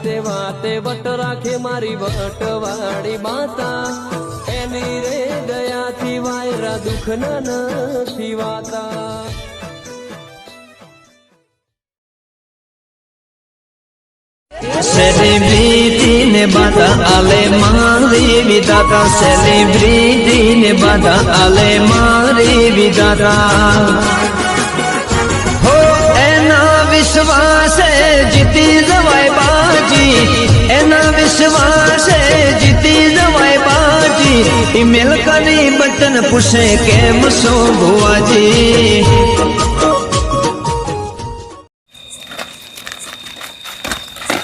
વાતે વાતે વટ રાખે મારી વટવાળી માતા. એની રે દયાથી વાયરા દુઃખ નથી વાતા. સેલિબ્રિટી ને બાધા આલે મારી વિધાતા. સેલિબ્રિટી ને બાધા આલે મારી વિધાતા. હો, એના વિશ્વાસે જીતી જવાય બાજી એના વિશ્વાસે જીતી જવાય બાજી ઈમેલ કરી બટન પૂછે કેમ છો ભુવાજી?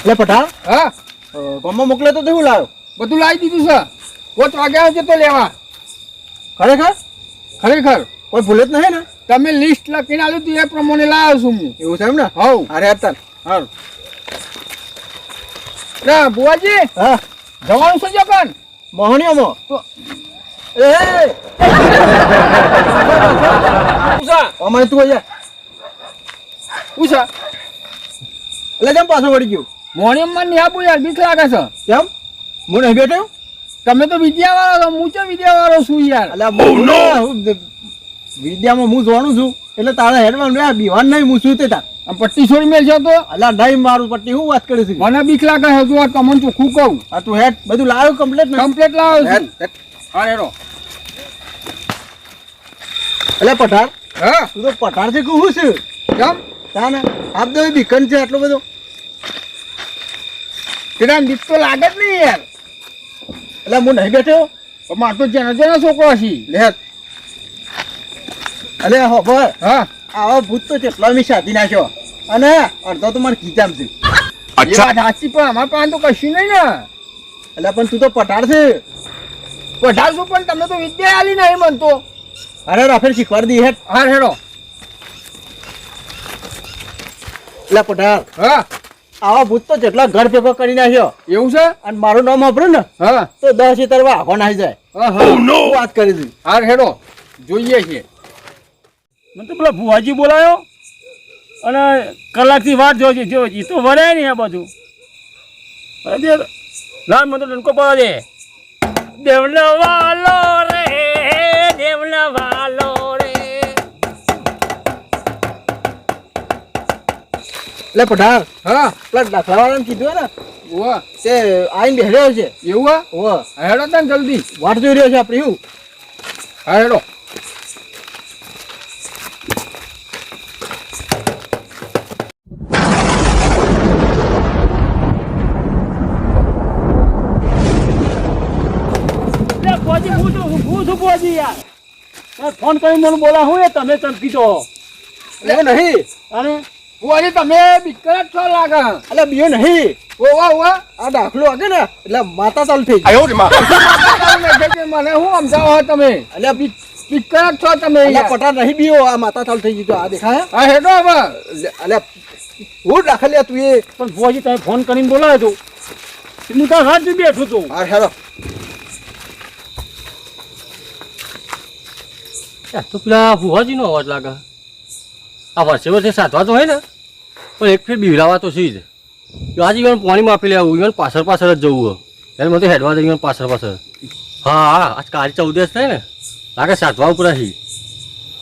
લે પઠાણ. હા. ગમો મોકલે તો શું લાવ્યો બધું લાવી દીધું છે. કોચ વાગ્યા જતો લેવા. ખરેખર? ખરેખર? કોઈ ભૂલે જ નહીં ને? તમે લિસ્ટ લખીને આવ્યું તું એ પ્રમાણે લાવ્યો છું હું. એવું છે એમ ને? હવ અરે અત્યારે હારું. ના બુવાજી હા. જવાનું છે જગન? મોહનીઓમાં એ એ અમારે તું અહીંયા. શું એટલે કેમ પાછો વળી ગયું? મોર્નિંગમાં નહીં આપું યાર બીક લાગે છે. કેમ? હું નહીં બેઠો તમે તો વિદ્યા વાળો છો હું તો વિદ્યા વાળો છું યાર? એટલે હું વિદ્યામાં હું જોવાનું છું. એટલે તારા હેડમાં બીવાન નહીં હું શું તે તાર. પટ્ટી છોડી છે તો? એટલે નહીં મારું પટ્ટી હું વાત કરી છું મને બીક લાગે છે તું આ તમને ચોખ્ખું કહું. આ તું હેડ. બધું લાવ્યો કમ્પ્લેટ કમ્પ્લેટ લાવ્યો હેડ, હેડ. હા હેરો એટલે પઠાણ. હા? તું તો પઠાણ છે કહું છું. કેમ? તા ને આપ દો બીકન છે આટલો બધો. તેના બીક તો લાગે જ નહીં યાર. એટલે હું નહીં બેઠ્યો પણ મારે તો જેનો જેનો છોકરો છે. લે અલે હો ભાઈ. હા? આવા ભૂત તો કેટલા મી સાધી નાખ્યો. અને અડધો તો મને કીધા છે. એ વાત સાચી પણ અમારા પાસે તો કશું નહીં ને. એટલે પણ તું તો પટાડ છે. પણ તમને તો વિદ્યા આલી નહીં મનતો અરે રાફેલ શીખવાડી દી હેઠ હા હેડો. એટલે પટાડ હા. આવા ભૂત તો જેટલા ઘર ભેગો કરી નાખ્યો. એવું છે? અને મારું નામ વાપરું ને હા. તો દસ સીતર વાઘો નાખી જાય. હા હા વાત કરી દી હા હેડો. જોઈએ છીએ મને તો પેલા ભુવાજી બોલાયો અને કલાકથી વાત જોજે જોજી તો વરાય નહીં આ બધું અરે ના મને તો ડંકો પાડવા દે. દેવનો વાલો રે દેવનો વાલો રે. એટલે પટાડ હા પેલા દાખલા વાળાને કીધું ને ઉવા. તે આઈને બેહ્યો છે. એવું હા ઓ હેડો તને જલ્દી. વાટ જોઈ રહ્યો છે આપણે એવું હા હેડો લે ભુવાજી હું તો હું યાર. ફોન કરીને મને બોલા હું એ તમે ચમકી દો એવું નહીં? અને બુવાજી તમે બીકર જ છો લાગે. એટલે બીજો નહીં. ઓવા ઓવા આ દાખલો આગે ને એટલે માતા ચાલુ થઈ મને હું સમજાવો તમે? એટલે બી જ છો તમે પટા નહીં બીઓ આ માતા ચાલુ થઈ ગઈ આ દેખાય. હા? હેડો હવે. એટલે હું દાખલ તું એ. પણ ભુવાજી તમે ફોન કરીને બોલાવ્યો હતો હું તો રાત બેઠું છું. હા હેલો તો પેલા ભુવાજીનો અવાજ લાગે. આ વર્ષે વર્ષે સાધવા તો હોય ને, પણ એક ફેર બીવડાવા તો છે જ. આજે ઈવન પાણીમાં આપી લેવું ઈવન પાછળ પાછળ જ જવું એટલે મને તો હેડવા દે પાછળ પાછળ. હા આજ કાલ ચૌદસ થાય ને, લાગે સાધવા ઉપર હી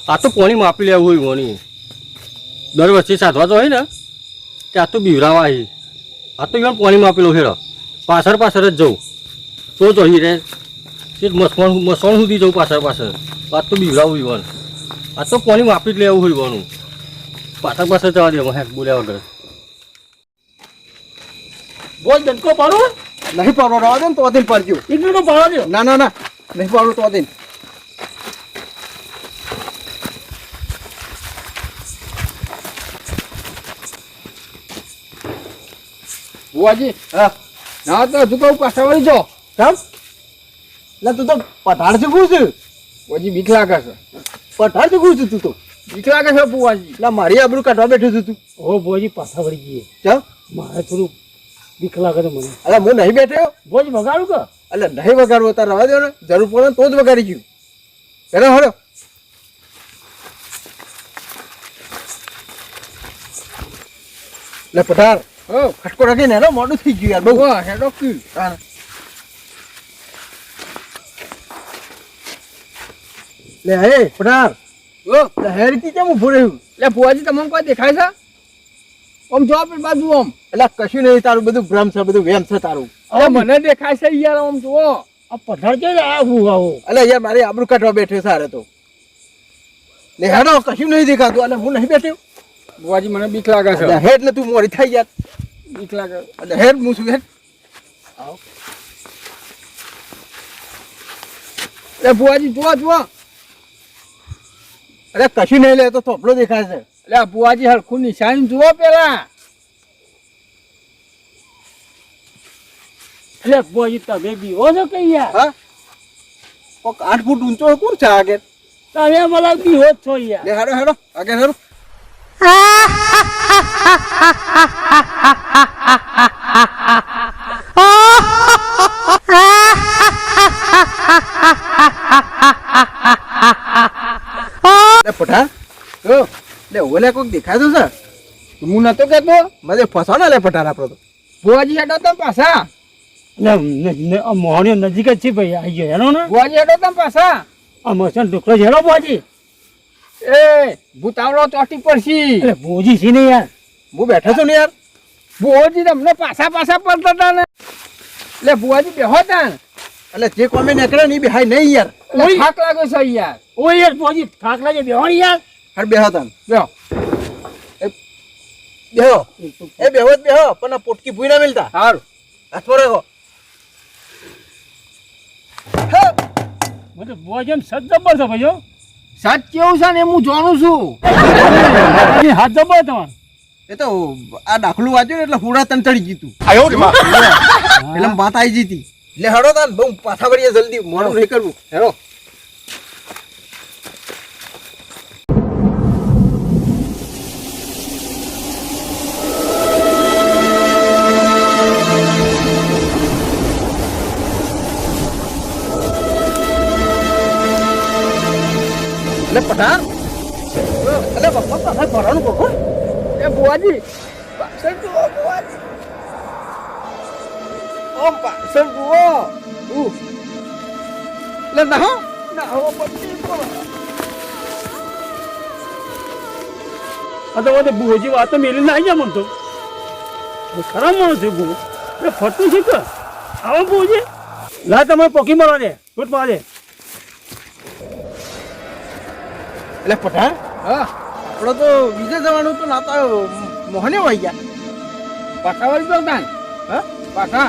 આ તો પાણીમાં આપી લેવું હોય મોની દર વર્ષે સાધવા તો હોય ને, કે આ તો બીવડાવા હી આ તો ઈવન પાણીમાં આપેલો હેડો. પાછળ પાછળ જ જવું. તો જોઈએ રે મસણ સુધી જવું પાછળ પાછળ. પાછ તો બીવડાવું ઈવન. આ તો પાણી વાપરી જ લેવું હોય ઈવનું પાછળ પાછળ જવા દે હેક બોલ્યા વગર. બોલ ડંકો પાડો. નહીં પાડો રવા દે ને તો દિન પાડજો. એટલું તો પાડવા દો ના ના ના. નહીં પાડો તો દિન. બુવાજી હા. ના તો હજુ કહું પાછા વળી જો કેમ? એટલે તું તો પઠાણ શીખું છું પછી બીક લાગે છે. પઠાણ શીખું છું તું તો? બીક લાગે છે બુવાજી એટલે મારી આબરુ કાઢવા બેઠું છું તું. ઓ ભુવાજી પાછા વળી ગઈએ કેમ મારે થોડું બીક લાગે છે મને. એટલે હું નહીં બેઠ્યો ભોજ વગાડું કે? એટલે નહીં વગાડવું તાર રવા દો ને. જરૂર પડે તો જ વગાડી ગયું. પેલા હળો લે પઠાર ઓ. ખટકો રાખીને હેલો મોડું થઈ ગયું યાર બહુ. હેડો કી લે હે પટાર ઓ. લે હેડતી કેમ ઊભો રહ્યું? એટલે ફુવાજી તમને કોઈ દેખાય છે? આમ જો આપણે બાજુ આમ. એટલે કશું નહીં તારું બધું ભ્રમ છે બધું વેમ છે તારું. અરે મને દેખાય છે યાર આમ જુઓ. આ પથાર કે આવું આવો? એટલે યાર મારે આબરૂ કાઢવા બેઠે સારે તો. લે હેડો કશું નહીં દેખાતું. એટલે હું નહીં બેઠ્યો ભુવાજી મને બીક લાગે છે. હેડ ને તું મોડી થઈ યાર. બીક લાગે. એટલે હેડ હું છું હેડ. એટલે ભુવાજી જુઓ જુઓ. અરે કશું નહીં લે તો થોપલો દેખાય છે એટલે આ ભુવાજી હરખું નિશાન જુઓ પેલા એટલે બુઆજી તમે બીવો છો કઈ યાર કોક આઠ ફૂટ ઊંચો કોણ છે આગળ તમે મને બીવો જ છો યાર લે હેડો હેડો આગળ હેડો લે પઠા ઓ લે ઓલે કોક દેખાતું છે? હું નતો કેતો. મને ફસાવો ને લે પઠાર આપણો તો. ભુવાજી હેડો તમે પાછા. મોહણીઓ નજીક જ છે ભાઈ આવી ગયો હેલો ને? ભુવાજી હેડો તમે પાછા. આ મસાન ઢોકળો હેલો ભુવાજી. એ ભૂતાવળો ચોટી પડશી. એટલે ભુજી છે ને યાર. હું બેઠો છું ને યાર. ભુવાજી તમને પાછા પાછા પડતા હતા ને. એટલે ભુવાજી બેહો તા ને. એટલે જે કોમે નીકળે ને એ બેહાય નહીં યાર. ઓય. થાક લાગે છે યાર. ઓ યાર પોજી થાક લાગે બેવાની યાર. હાડ બેહો તન બેહો. બેહો. એ બેહો જ બેહો પણ આ પોટકી ભૂઈ ના મિલતા. સારું હાથમાં રાખો. મને ભુવાજી એમ સજ જબર છે ભાઈઓ. સાચ કેવું છે ને એ હું જાણું છું. હાથ જબર તમારે. એ તો આ દાખલું વાંચ્યું ને એટલે હુડા તન ચડી ગયું તું. એટલે વાત આવી જીતી લે હડો તાન બહુ પાછા વળીએ જલ્દી મોડું નહીં કરવું. હેડો. એટલે પઠાણ એટલે બાપા પાછા ભરાનું કોકો એ બુવાજી. પાછળ જુઓ ભુવાજી Pak પાછળ Uh. ના હો ના હો પછી બોલો. આ તો બધે ભુવાજી વાતો મેલી ના આવી મને તો ખરા માણસ છે ભુ એ ફરતું છે કે આવો ભુવાજી લા તમે પોકી મારવા દે લૂંટ મારવા દે એટલે પઠાણ હા આપણે તો બીજે જવાનું તો નાતા મોહને વાઈ ગયા પાછા વાળી તો હા પાછા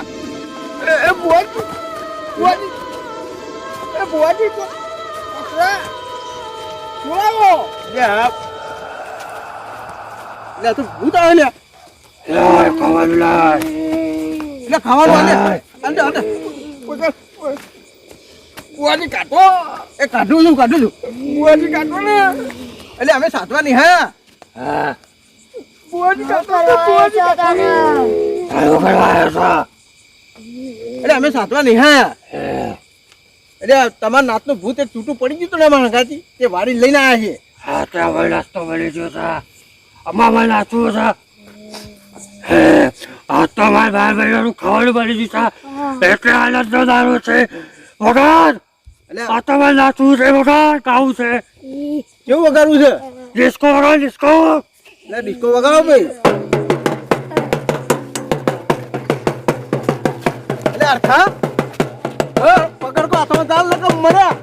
એ એ ભુવાજી ભુવાજી એ તો પાછા બોલાવો. લે આ લે તું ભૂત આવે લે. ખાવાનું લાય. લે ખાવાનું આલે આલે આલે ભુવાજી કાઢો. એ કાઢું છું કાઢું છું. ભુવાજી કાઢો ને. એટલે અમે સાતવા નહીં હા? હા. ભુવાજી કાઢો ભુવાજી કાઢો. આયો કરવા આવ્યો છો? એટલે અમે સાતવા નહીં હા. એટલે તમારા નાતનું ભૂત એક છૂટું પડી ગયું હતું ને અમારા ઘાથી તે વાડી લઈને આવ્યા છે હા ત્યાં ભાઈ નાસ્તો મળી ગયો હતા અમાર ભાઈ નાચવું છે. હે આ તો મારા ભાઈ ભાઈઓનું ખાવાનું મળી ગયું છે. એટલે આનંદનો દારૂ છે. વગર આ તો મારે નાચવું છે વગર ખાવું છે. કેવું વગાડવું છે? ડિસ્કો વગર ડિસ્કો. એટલે ડિસ્કો વગાડો ભાઈ. હા પકડ કો હાથમાં દાલ લગમ મરા.